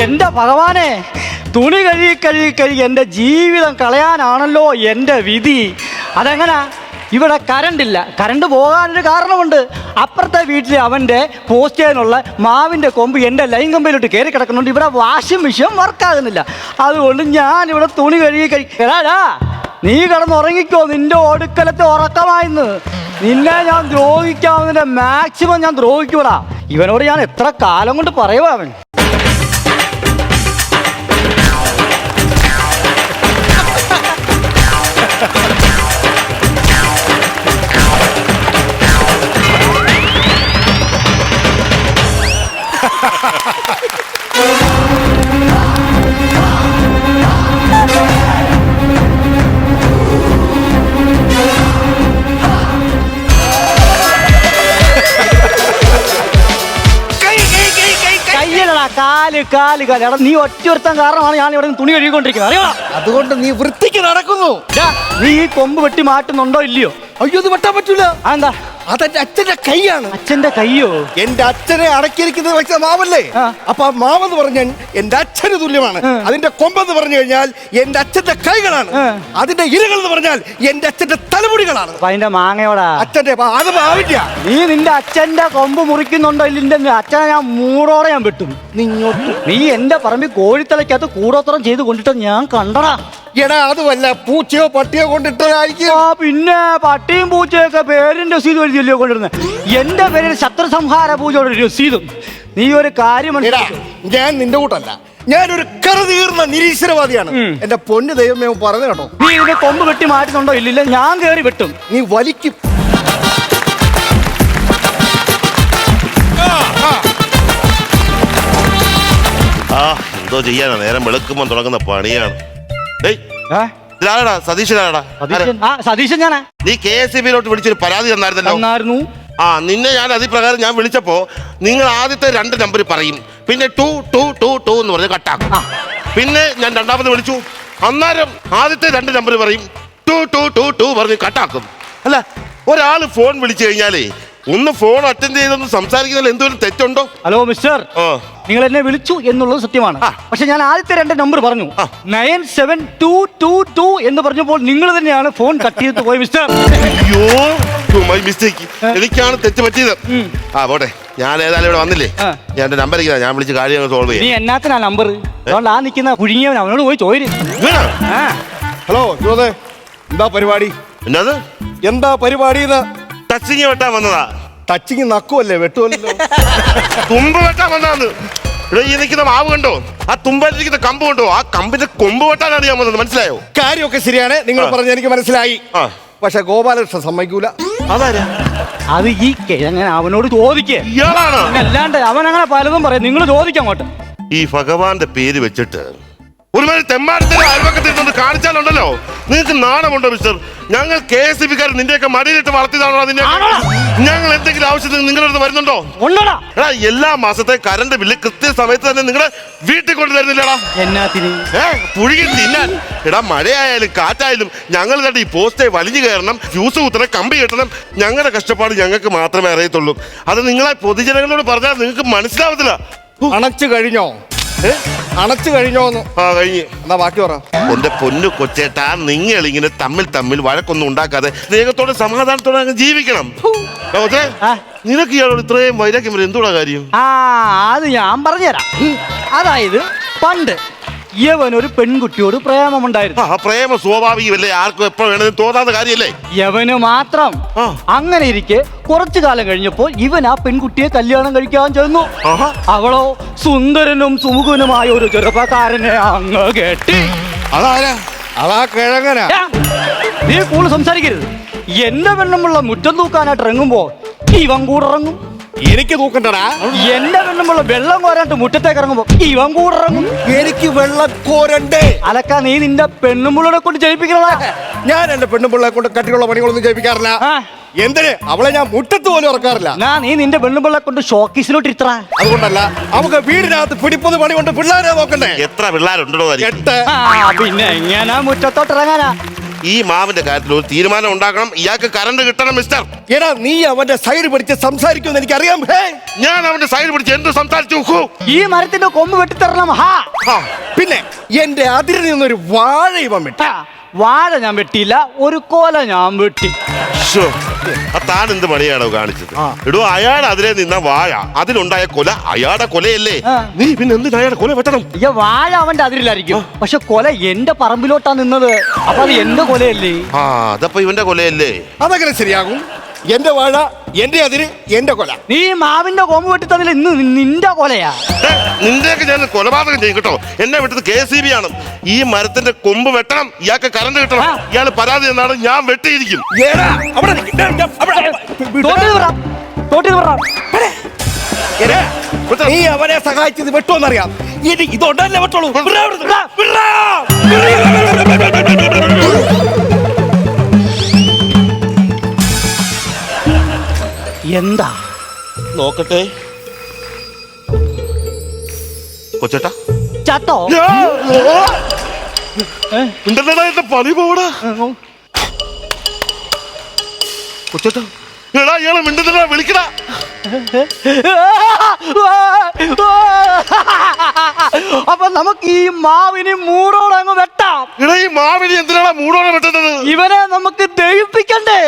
എന്റെ ഭഗവാനെ തുണി കഴുകി കഴുകി കഴുകി എന്റെ ജീവിതം കളയാനാണല്ലോ എന്റെ വിധി. അതെങ്ങനാ? ഇവിടെ കരണ്ടില്ല. കരണ്ട് പോകാനൊരു കാരണമുണ്ട്. അപ്പുറത്തെ വീട്ടിൽ അവന്റെ പോസ്റ്റ് ചെയ്യാനുള്ള മാവിന്റെ കൊമ്പ് എന്റെ ലൈൻ കമ്പയിലോട്ട് കയറി കിടക്കുന്നുണ്ട്. ഇവിടെ വാഷിംഗ് മെഷീൻ വർക്കാകുന്നില്ല. അതുകൊണ്ട് ഞാൻ ഇവിടെ തുണി കഴുകി കഴുകി എടാ നീ കിടന്നുറങ്ങിക്കോ. നിന്റെ ഒടുക്കലത്തെ ഉറക്കമായിന്ന്. നിന്നെ ഞാൻ ദ്രോഹിക്കാവുന്നതിന്റെ മാക്സിമം ഞാൻ ദ്രോഹിക്കൂടാ. ഇവനോട് ഞാൻ എത്ര കാലം കൊണ്ട് പറയുവാ അവൻ? കയ്യിലടാ കാൽ കാൽ എടാ നീ ഒറ്റൊരുത്തൻ കാരണമാണ് ഞാൻ ഇവിടെ തുണി കഴുകിക്കൊണ്ടിരിക്കുന്നത്. അറിയോ? അതുകൊണ്ട് നീ വൃത്തിക്ക് നടക്കുന്നു. നീ ഈ കൊമ്പ് വെട്ടി മാറ്റുന്നുണ്ടോ ഇല്ലയോ? അയ്യോ ഇത് വെട്ടാൻ പറ്റൂല. അതെന്താ? അതെന്റെ അച്ഛന്റെ കൈയാണ്. അച്ഛന്റെ കൈയോ എന്റെ അച്ഛനെ അടക്കിയിരിക്കുന്നത് വെച്ച മാവല്ലേ. അപ്പൊ ആ മാവെന്ന് പറഞ്ഞാൽ എന്റെ അച്ഛന് തുല്യമാണ്. അതിന്റെ കൊമ്പെന്ന് പറഞ്ഞു കഴിഞ്ഞാൽ എന്റെ അച്ഛന്റെ കൈകളാണ്. അതിന്റെ ഇരകൾ എന്ന് പറഞ്ഞാൽ എന്റെ അച്ഛന്റെ തലമുടികളാണ്. അതിന്റെ മാങ്ങയോടാ? അച്ഛന്റെ അത് ഭാവില്ല നീ നിന്റെ അച്ഛന്റെ കൊമ്പ് മുറിക്കുന്നുണ്ടോ ഇല്ലെന്റെ അച്ഛനെ ഞാൻ മൂടോടെ ഞാൻ വെട്ടും. നീ എന്റെ പറമ്പിൽ കോഴിത്തലയ്ക്കകത്ത് കൂടോത്രം ചെയ്ത് കൊണ്ടിട്ട് ഞാൻ കണ്ടടാ. എടാ അതുമല്ല പൂച്ചയോ പട്ടിയോ കൊണ്ടിട്ടതായിരിക്കും. ആ പിന്നെ പട്ടിയും പൂച്ചയൊക്കെ പേരിന്റെ രസീത് എഴുതിയല്ലോ കൊണ്ടിരുന്നത് എന്റെ പേരിൽ ശത്രു സംഹാര പൂജയുടെ രസീതും. നീ ഒരു കാര്യം എടാ. ഞാൻ നിന്റെ കൂട്ടല്ല. ഞാനൊരു കറുതീർന്ന നിരീശ്വരവാദിയാണ്. എന്റെ പൊന്നു ദൈവമേ പറഞ്ഞു കേട്ടോ. നീ ഇതിന്റെ കൊമ്പ് വെട്ടി മാറ്റുന്നുണ്ടോ? ഇല്ലില്ല ഞാൻ കയറി വെട്ടും. നീ വലിക്കും. ആ എന്തോ ചെയ്യാനാ? നേരം വെളുക്കുമ്പോൾ തുടങ്ങുന്ന പണിയാണ്. ഇതാരടാ സതീശനാടാ സതീശൻ. ഞാനാ നീ കെ എസ് സി ബിയിലോട്ട് വിളിച്ചൊരു പരാതി തന്നായിരുന്നല്ലോ. തന്നായിരുന്നു. ആ നിന്നെ ഞാൻ അതിപ്രകാരം ഞാൻ വിളിച്ചപ്പോ നിങ്ങൾ ആദ്യത്തെ രണ്ട് നമ്പർ പറയും. പിന്നെ ടു ടു ടു ടു എന്ന് പറഞ്ഞ് കട്ടാക്കും. പിന്നെ ഞാൻ രണ്ടാമത് വിളിച്ചു. അന്നേരം ആദ്യത്തെ രണ്ട് നമ്പർ പറയും. ടു ടു ടു ടു പറഞ്ഞ് കട്ടാക്കും. അല്ല. ഒരാൾ ഫോൺ വിളിച്ചു കഴിഞ്ഞാലേ ഒന്ന് ഫോൺ അറ്റൻഡ് ചെയ്തൊന്ന് സംസാരിക്കുന്നതിൽ എന്തെങ്കിലും തെറ്റുണ്ടോ? ഹലോ മിസ്റ്റർ ആ. നിങ്ങൾ എന്നെ വിളിച്ചു എന്നുള്ളത് സത്യമാണ്. പക്ഷെ ഞാൻ ആദ്യത്തെ രണ്ട് നമ്പർ പറഞ്ഞു. Nine seven two two two എന്ന് പറഞ്ഞപ്പോൾ നിങ്ങൾ തന്നെയാണ് ഫോൺ കട്ട് ചെയ്തിട്ട് പോയി മിസ്റ്റർ അയ്യോ മൈ മിസ്റ്റേക്ക് എനിക്കാണ് തെറ്റ് പറ്റിയത്. ആ പോട്ടെ. ഞാൻ ഏതായാലും ഇവിടെ വന്നില്ലേ? ആ. ഞാൻ എന്റെ നമ്പർ ഇരിക്കുന്ന. ഞാൻ വിളിച്ച് കാര്യങ്ങൾ സോൾവ് നീ ചെയ്യാം എന്നാത്തിനാ നമ്പർ അതുകൊണ്ട് ആ നിൽക്കുന്ന കുഴുങ്ങിയവൻ അവനോട് പോയി? ആ. ഹലോ ജോതെ എന്താ പരിപാടി? എന്നത്? എന്താ പരിപാടി ടച്ചിങ് വെട്ടാൻ വന്നതാ. ടച്ചിങ് നക്കുവല്ലേ വെട്ടുമല്ലോ തുമ്പ് വെട്ടാൻ വന്നതാന്ന്. ഇവിടെ ഈ നിൽക്കുന്ന മാവ് കണ്ടോ? ആ തുമ്പായിട്ടിരിക്കുന്ന കമ്പ് കണ്ടോ? ആ കമ്പിന്റെ കൊമ്പ് വെട്ടാനാണ് ഞാൻ വന്നത് മനസ്സിലായോ? കാര്യമൊക്കെ ശരിയാണ് നിങ്ങൾ. പറഞ്ഞ എനിക്ക് മനസ്സിലായി. ആ. പക്ഷെ ഗോപാലകൃഷ്ണൻ സമ്മതിക്കൂല. അതാരാ? അത് ഈ കിഴങ്ങനെ അവനോട് ചോദിക്കേ. ഇയാളാണ്? അല്ലാണ്ട് അവൻ അങ്ങനെ പലതും പറയും. നിങ്ങൾ ചോദിക്കാം അങ്ങോട്ട്. ഈ ഭഗവാന്റെ പേര് വെച്ചിട്ട് ഒരുമാതിരി അയൽവക്കത്തിൽ നിന്ന് കാണിച്ചാലുണ്ടല്ലോ. നിങ്ങൾക്ക് നാണമുണ്ടോ മിസ്റ്റർ ഞങ്ങൾ കെ എസ് ബിക്കാർ നിന്റെയൊക്കെ മടിയിലിട്ട് വളർത്തിയതാണോ അതിന്റെ ഞങ്ങൾ എന്തെങ്കിലും ആവശ്യത്തിന് നിങ്ങളുടെ അടുത്ത് വരുന്നുണ്ടോ? എടാ എല്ലാ മാസത്തെ കറണ്ട് ബില്ല് കൃത്യസമയത്ത് തന്നെ നിങ്ങളുടെ വീട്ടിൽ കൊണ്ടു തരുന്നില്ലടാ ഏ പുഴുകി തിന്നാൻ. എടാ മഴയായാലും കാറ്റായാലും ഞങ്ങൾ കണ്ട് ഈ പോസ്റ്റേ വലിഞ്ഞു കയറണം ഫ്യൂസ് കുത്തണം കമ്പി കെട്ടണം. ഞങ്ങളുടെ കഷ്ടപ്പാട് ഞങ്ങൾക്ക് മാത്രമേ അറിയത്തുള്ളൂ. അത് നിങ്ങളെ പൊതുജനങ്ങളോട് പറഞ്ഞാൽ നിങ്ങൾക്ക് മനസ്സിലാവത്തില്ല. അണച്ചു കഴിഞ്ഞോ? അണച്ചു കഴിഞ്ഞോന്ന് ആ കഴിഞ്ഞ്. എന്നാ ബാക്കി പറ. എന്റെ പൊന്നു കൊച്ചേട്ടാ നിങ്ങൾ ഇങ്ങനെ തമ്മിൽ തമ്മിൽ വഴക്കൊന്നും ഉണ്ടാക്കാതെ സ്നേഹത്തോടെ സമാധാനത്തോടെ അങ്ങ് ജീവിക്കണം. ആ, കൊച്ചേ, ആ. നിനക്ക് ഇയാളോട് ഇത്രയും വൈരാഗ്യം വരും എന്തുകൂടാ കാര്യം? ആ അത് ഞാൻ പറഞ്ഞുതരാം. അതായത് പണ്ട് യവൻ ഒരു പെൺകുട്ടിയോട് പ്രേമമുണ്ടായിരുന്നു. ആ പ്രേമ സ്വാഭാവികമല്ലേ? ആർക്കും എപ്പോ വേണമെന്ന് തോന്നാത്ത കാര്യമല്ലേ യവന് മാത്രം. ആ. അങ്ങനെ ഇരിക്കെ കുറച്ചു കാലം കഴിഞ്ഞപ്പോൾ ഇവൻ ആ പെൺകുട്ടിയെ കല്യാണം കഴിക്കാൻ ചെന്നു. ആഹാ. അവളോ സുന്ദരനും സുമുഖനുമായ ഒരു ചെറുപ്പക്കാരനെ അങ്ങ് കെട്ടി. അതാരാ? അതാ കിഴങ്ങനാ. ഏ, നീ കൂടുതൽ സംസാരിക്കരുത്. എന്റെ പെണ്ണുമുള്ള മുറ്റം തൂക്കാനായിട്ട് ഇറങ്ങുമ്പോ ഇവൻ കൂടെ ഇറങ്ങും. എനിക്ക് തൂക്കണ്ടടാ. എന്റെ വെള്ളമുള്ള വെള്ളം കോരാണ്ട് മുറ്റത്തേക്ക് ഇറങ്ങുമ്പോ ഇവൻ കൂടെ ഇറങ്ങും. എനിക്ക് വെള്ളം കോരണ്ടേ? അലക്ക നീ നിന്റെ പെണ്ണുമുള്ളനെ കൊണ്ട് ജയിപ്പിക്കണതാ ഞാൻ എന്റെ പെണ്ണുമ്പിള്ളെ കൊണ്ട് കട്ടിയുള്ള പണികളൊന്നും ജയിപ്പിക്കാറില്ല. എന്തിനെ? അവളെ ഞാൻ മുറ്റത്ത് പോലും ഇറക്കാറില്ല. ഞാൻ നീ നിന്റെ പെണ്ണുമ്പിള്ളെ കൊണ്ട് ഷോക്കീസിലോട്ട് ഇത്ര അതുകൊണ്ടല്ല നമുക്ക് വീടിനകത്ത് പിടിപ്പത് പണി കൊണ്ട് പിള്ളേരെ നോക്കണ്ടേ? എത്ര പിള്ളേരുണ്ടോ എട്ട്. പിന്നെ എങ്ങനാ മുറ്റത്തോട്ട് ഇറങ്ങാനാ? ഈ മാവിന്റെ കാര്യത്തിൽ ഒരു തീരുമാനം ഉണ്ടാക്കണം. ഇയാൾക്ക് കറണ്ട് കിട്ടണം മിസ്റ്റർ എടാ നീ അവന്റെ സൈഡ് പിടിച്ച് സംസാരിക്കുമെന്ന് എനിക്കറിയാം. ഹേ. ഞാൻ അവന്റെ സൈഡ് പിടിച്ച് എന്ത് സംസാരിച്ചു ഈ മരത്തിന്റെ കൊമ്പ് വെട്ടിത്തരണം ഹാ. ആ, പിന്നെ എന്റെ അതിരിൽ നിന്നൊരു വാഴ ഇവൻ വിട്ടു. ആ, വാഴ ഞാൻ വെട്ടിയില്ല ഒരു കോല ഞാൻ വെട്ടി. ശ്ശോ. ആ താൻ എന്ത് പണിയാണോ കാണിച്ചത്. ഇടോ അയാൾ അതിലെ നിന്ന വാഴ. അതിലുണ്ടായ കൊല അയാളുടെ കൊലയല്ലേ? നീ പിന്നെ എന്തിനാ അയാളുടെ കൊല വെട്ടണം? വാഴ അവന്റെ അതിരിലായിരിക്കും. പക്ഷെ കൊല എന്റെ പറമ്പിലോട്ടാ നിന്നത്. അപ്പൊ അത് എന്റെ കൊലയല്ലേ? ആ അതപ്പോ ഇവന്റെ കൊലയല്ലേ? അതങ്ങനെ ശരിയാകും? എന്റെ വാഴ എന്റെ അതിര് എന്റെ കൊല. നീ മാവിന്റെ കോമ്പ് വെട്ടി തന്നില്ല ഇന്ന് നിന്റെ കൊലയാ. ഏ, നിന്റെയൊക്കെ ഞാൻ കൊലപാതകം ചെയ്യും കേട്ടോ. എന്നെ വിട്ടത് കെ സി ബി ആണ്. ഈ മരത്തിന്റെ കൊമ്പ് വെട്ടണം ഇയാൾക്ക് കറണ്ട് കിട്ടണം ആ. ഇയാൾ പരാതി എന്നാണ് ഞാൻ വെട്ടിയിരിക്കും. എടാ, അവിടെ നിക്ക്. ഡാ, ഡാ, അവിടെ. തോട്ടിൽ പറ. തോട്ടിൽ പറ. എടാ, നീ അവനെ സഹായിച്ചത് വെട്ടുമെന്നറിയാം ഇനി ഇതുണ്ടല്ലേ വെട്ടോളൂ വിടാ അവിടുന്ന്. വിടാ. എന്താ? നോക്കട്ടെ. കൊച്ചേട്ടാ. ചത്തോ? ഏ? ഉണ്ടല്ലടാ എന്റെ പണി പോടാ. കൊച്ചേട്ടാ എടാ ഇയാളെ മിണ്ടുന്നടാ വിളിക്കടാ. അപ്പൊ നമുക്ക് ഈ മാവിനെ മൂടോടെ അങ്ങ് വെട്ടാം. എടാ ഈ മാവിനി എന്തിനാണ് മൂടോടെ വെട്ടുന്നത് ഇവനെ നമുക്ക് ദഹിപ്പിക്കണ്ടേ?